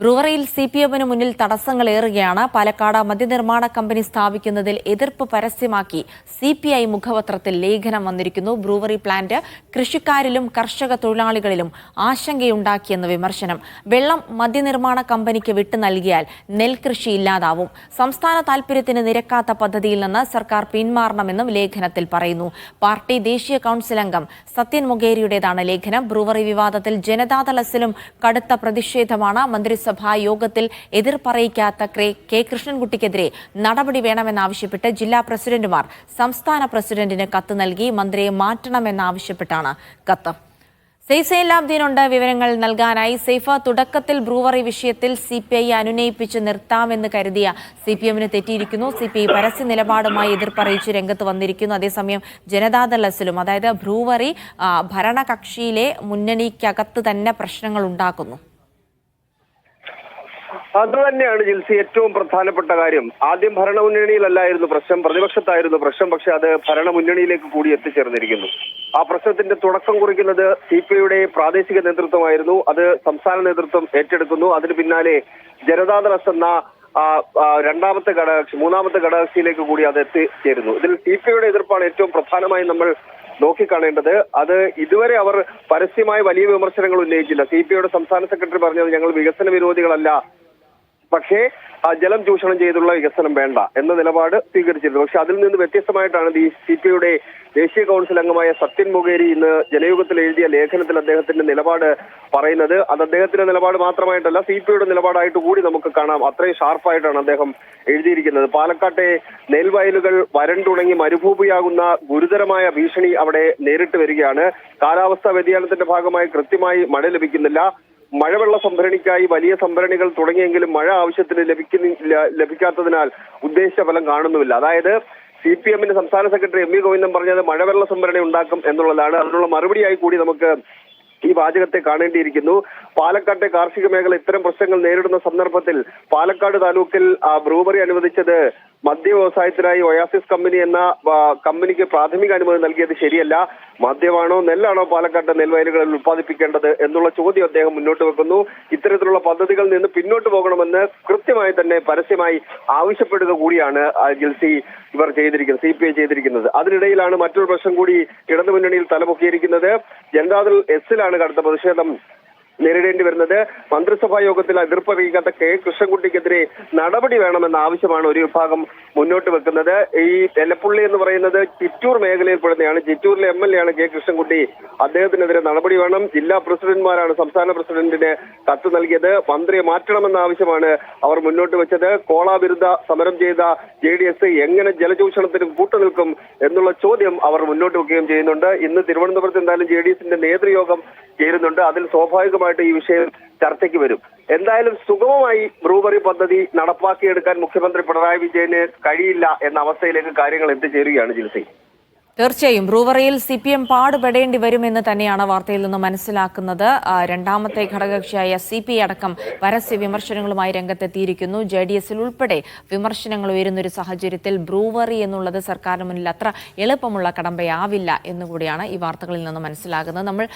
ബ്രൂവറിയിൽ C P എമ്മിന് മുന്നിൽ തടസ്സങ്ങളേറുകയാണ്. Palakkad മദ്യനിർമ്മാണ company സ്ഥാപിക്കുന്നതിൽ എതിർപ്പ് പരസ്യമാക്കി സി പി ഐ മുഖപത്രത്തിൽ ലേഖനം വന്നിരിക്കുന്നു. ബ്രൂവറി പ്ലാന്റ് കൃഷിക്കാരിലും കർഷക തൊഴിലാളികളിലും ആശങ്കയുണ്ടാക്കിയെന്ന് വിമർശനം. വെള്ളം മദ്യനിർമ്മാണ കമ്പനിക്ക് വിട്ടു നൽകിയാൽ നെൽകൃഷി ഇല്ലാതാവും. സംസ്ഥാന താൽപര്യത്തിന് നിരക്കാത്ത പദ്ധതിയിൽ നിന്ന് സർക്കാർ പിന്മാറണമെന്നും ലേഖനത്തിൽ പറയുന്നു. പാർട്ടി ദേശീയ കൌൺസിൽ അംഗം സത്യൻ മൊഗേരിയുടേതാണ് ലേഖനം. ബ്രൂവറി വിവാദത്തിൽ ജനതാതലസിലും കടുത്ത പ്രതിഷേധമാണ് മന്ത്രിസഭാ യോഗത്തിൽ എതിർപ്പറിയിക്കാത്ത ക്രേ- കെ കൃഷ്ണൻകുട്ടിക്കെതിരെ നടപടി വേണമെന്നാവശ്യപ്പെട്ട് ജില്ലാ പ്രസിഡന്റുമാർ സംസ്ഥാന പ്രസിഡന്റിന് കത്ത് നൽകി മന്ത്രിയെ മാറ്റണമെന്നാവശ്യപ്പെട്ടാണ് കത്ത്. സെയ്ഫ് സൈലാബ്ദീനുണ്ട് വിവരങ്ങൾ നൽകാനായി സെയ്ഫ തുടക്കത്തിൽ ബ്രൂവറി വിഷയത്തിൽ സി പി ഐ അനുനയിപ്പിച്ച് നിർത്താമെന്ന് കരുതിയ സി പി എമ്മിന് തെറ്റിയിരിക്കുന്നു. സി പി ഐ പരസ്യ നിലപാടുമായി എതിർപ്പറിയിച്ച് രംഗത്ത് വന്നിരിക്കുന്നു. അതേസമയം ജനതാദൾ എസിലും അതായത് ബ്രൂവറി ഭരണകക്ഷിയിലെ മുന്നണിക്കകത്ത് തന്നെ പ്രശ്നങ്ങൾ ഉണ്ടാക്കുന്നു. അത് തന്നെയാണ് ജിൽസി ഏറ്റവും പ്രധാനപ്പെട്ട കാര്യം. ആദ്യം ഭരണമുന്നണിയിലല്ലായിരുന്നു പ്രശ്നം പ്രതിപക്ഷത്തായിരുന്നു പ്രശ്നം പക്ഷെ അത് ഭരണമുന്നണിയിലേക്ക് കൂടി എത്തിച്ചേർന്നിരിക്കുന്നു. ആ പ്രശ്നത്തിന്റെ തുടക്കം കുറിക്കുന്നത് സി പി ഐയുടെ പ്രാദേശിക നേതൃത്വമായിരുന്നു. അത് സംസ്ഥാന നേതൃത്വം ഏറ്റെടുക്കുന്നു. അതിന് പിന്നാലെ ജനതാദൾ എന്ന രണ്ടാമത്തെ ഘടകകക്ഷി മൂന്നാമത്തെ ഘടകകക്ഷിയിലേക്ക് കൂടി അത് എത്തിച്ചേരുന്നു. ഇതിൽ സി പി ഐയുടെ എതിർപ്പാണ് ഏറ്റവും പ്രധാനമായും നമ്മൾ നോക്കിക്കാണേണ്ടത്. അത് ഇതുവരെ അവർ പരസ്യമായി വലിയ വിമർശനങ്ങൾ ഉന്നയിച്ചില്ല. സി പി ഐയുടെ സംസ്ഥാന സെക്രട്ടറി പറഞ്ഞത് ഞങ്ങൾ വികസന വിരോധികളല്ല. പക്ഷേ ജലം ചൂഷണം ചെയ്തുള്ള വികസനം വേണ്ട എന്ന നിലപാട് സ്വീകരിച്ചിരുന്നു. പക്ഷെ അതിൽ നിന്ന് വ്യത്യസ്തമായിട്ടാണ് ഈ സി പി ഐയുടെ ദേശീയ കൗൺസിൽ അംഗമായ സത്യൻ മുഖേരി ഇന്ന് ജനയുഗത്തിൽ എഴുതിയ ലേഖനത്തിൽ അദ്ദേഹത്തിന്റെ നിലപാട് പറയുന്നത്. അത് അദ്ദേഹത്തിന്റെ നിലപാട് മാത്രമായിട്ടല്ല സി പി ഐയുടെ നിലപാടായിട്ട് കൂടി നമുക്ക് കാണാം. അത്രയും ഷാർപ്പായിട്ടാണ് അദ്ദേഹം എഴുതിയിരിക്കുന്നത്. പാലക്കാട്ടെ നെൽവയലുകൾ വരണ്ടുണങ്ങി മരുഭൂമിയാകുന്ന ഗുരുതരമായ ഭീഷണി അവിടെ നേരിട്ട് വരികയാണ്. കാലാവസ്ഥാ വ്യതിയാനത്തിന്റെ ഭാഗമായി കൃത്യമായി മഴ ലഭിക്കുന്നില്ല. മഴവെള്ള സംഭരണിക്കായി വലിയ സംഭരണികൾ തുടങ്ങിയെങ്കിലും മഴ ആവശ്യത്തിന് ലഭിക്കുന്നില്ല ലഭിക്കാത്തതിനാൽ ഉദ്ദേശിച്ച ഫലം കാണുന്നുമില്ല. അതായത് സി പി എമ്മിന്റെ സംസ്ഥാന സെക്രട്ടറി എം വി ഗോവിന്ദൻ പറഞ്ഞത് മഴവെള്ള സംഭരണി ഉണ്ടാക്കും എന്നുള്ളതാണ്. അതിനുള്ള മറുപടിയായി കൂടി നമുക്ക് ഈ വാചകത്തെ കാണേണ്ടിയിരിക്കുന്നു. പാലക്കാട്ടെ കാർഷിക മേഖല ഇത്തരം പ്രശ്നങ്ങൾ നേരിടുന്ന സന്ദർഭത്തിൽ പാലക്കാട് താലൂക്കിൽ ബ്രൂവറി അനുവദിച്ചത് മദ്യ വ്യവസായത്തിനായി ഒയാസിസ് കമ്പനി എന്ന കമ്പനിക്ക് പ്രാഥമിക അനുമതി നൽകിയത് ശരിയല്ല. മദ്യമാണോ നെല്ലാണോ പാലക്കാട്ടെ നെൽവയലുകളിൽ ഉത്പാദിപ്പിക്കേണ്ടത് എന്നുള്ള ചോദ്യം അദ്ദേഹം മുന്നോട്ട് വെക്കുന്നു. ഇത്തരത്തിലുള്ള പദ്ധതികളിൽ നിന്ന് പിന്നോട്ട് പോകണമെന്ന് കൃത്യമായി തന്നെ പരസ്യമായി ആവശ്യപ്പെടുക കൂടിയാണ് ജിൽസി ഇവർ ചെയ്തിരിക്കുന്നത് സി പി ഐ ചെയ്തിരിക്കുന്നത്. അതിനിടയിലാണ് മറ്റൊരു പ്രശ്നം കൂടി ഇടതുമുന്നണിയിൽ തലപൊക്കിയിരിക്കുന്നത്. ജനതാദൾ എസിലാണ് കടുത്ത പ്രതിഷേധം. നേരിടേണ്ടി വരുന്നത്. മന്ത്രിസഭാ യോഗത്തിൽ എതിർപ്പറിയിക്കാത്ത കെ കൃഷ്ണൻകുട്ടിക്കെതിരെ നടപടി വേണമെന്ന ആവശ്യമാണ് ഒരു വിഭാഗം മുന്നോട്ട് വെക്കുന്നത്. ഈ എലപ്പുള്ളി എന്ന് പറയുന്നത് ചിറ്റൂർ മേഖലയിൽ പെടുന്നതാണ് ചിറ്റൂരിലെ എം എൽ എ ആണ് കെ കൃഷ്ണൻകുട്ടി. അദ്ദേഹത്തിനെതിരെ നടപടി വേണം. ജില്ലാ പ്രസിഡന്റുമാരാണ് സംസ്ഥാന പ്രസിഡന്റിന് കത്ത് നൽകിയത്. മന്ത്രിയെ മാറ്റണമെന്ന ആവശ്യമാണ് അവർ മുന്നോട്ട് വെച്ചത്. കോളാവിരുദ്ധ സമരം ചെയ്ത ജെ ഡി എസ് എങ്ങനെ ജലചൂഷണത്തിന് കൂട്ടുനിൽക്കും എന്നുള്ള ചോദ്യം അവർ മുന്നോട്ട് വെക്കുകയും ചെയ്യുന്നുണ്ട്. ഇന്ന് തിരുവനന്തപുരത്ത് എന്തായാലും ജെ ഡി എസിന്റെ നേതൃയോഗം ചേരുന്നുണ്ട്. അതിൽ സ്വാഭാവികമായിട്ട് ഈ വിഷയം ചർച്ചയ്ക്ക് വരും. എന്തായാലും സുഗമമായി ബ്രൂവറി പദ്ധതി നടപ്പാക്കിയെടുക്കാൻ മുഖ്യമന്ത്രി പിണറായി വിജയന് കഴിയില്ല എന്ന അവസ്ഥയിലേക്ക് കാര്യങ്ങൾ എത്തിച്ചേരുകയാണ് ജിൽസി. തീർച്ചയായും. ബ്രൂവറിയിൽ സി പി എം പാടുപെടേണ്ടി വരുമെന്ന് തന്നെയാണ് വാർത്തയിൽ നിന്ന് മനസ്സിലാക്കുന്നത്. രണ്ടാമത്തെ ഘടകകക്ഷിയായ സി പി അടക്കം പരസ്യ വിമർശനങ്ങളുമായി രംഗത്തെത്തിയിരിക്കുന്നു. ജെ ഡി എസിൽ ഉൾപ്പെടെ വിമർശനങ്ങൾ ഉയരുന്നൊരു സാഹചര്യത്തിൽ ബ്രൂവറി എന്നുള്ളത് സർക്കാരിന് മുന്നിൽ അത്ര എളുപ്പമുള്ള കടമ്പയാവില്ല എന്നുകൂടിയാണ് ഈ വാർത്തകളിൽ നിന്ന് മനസ്സിലാകുന്നത്. നമ്മൾ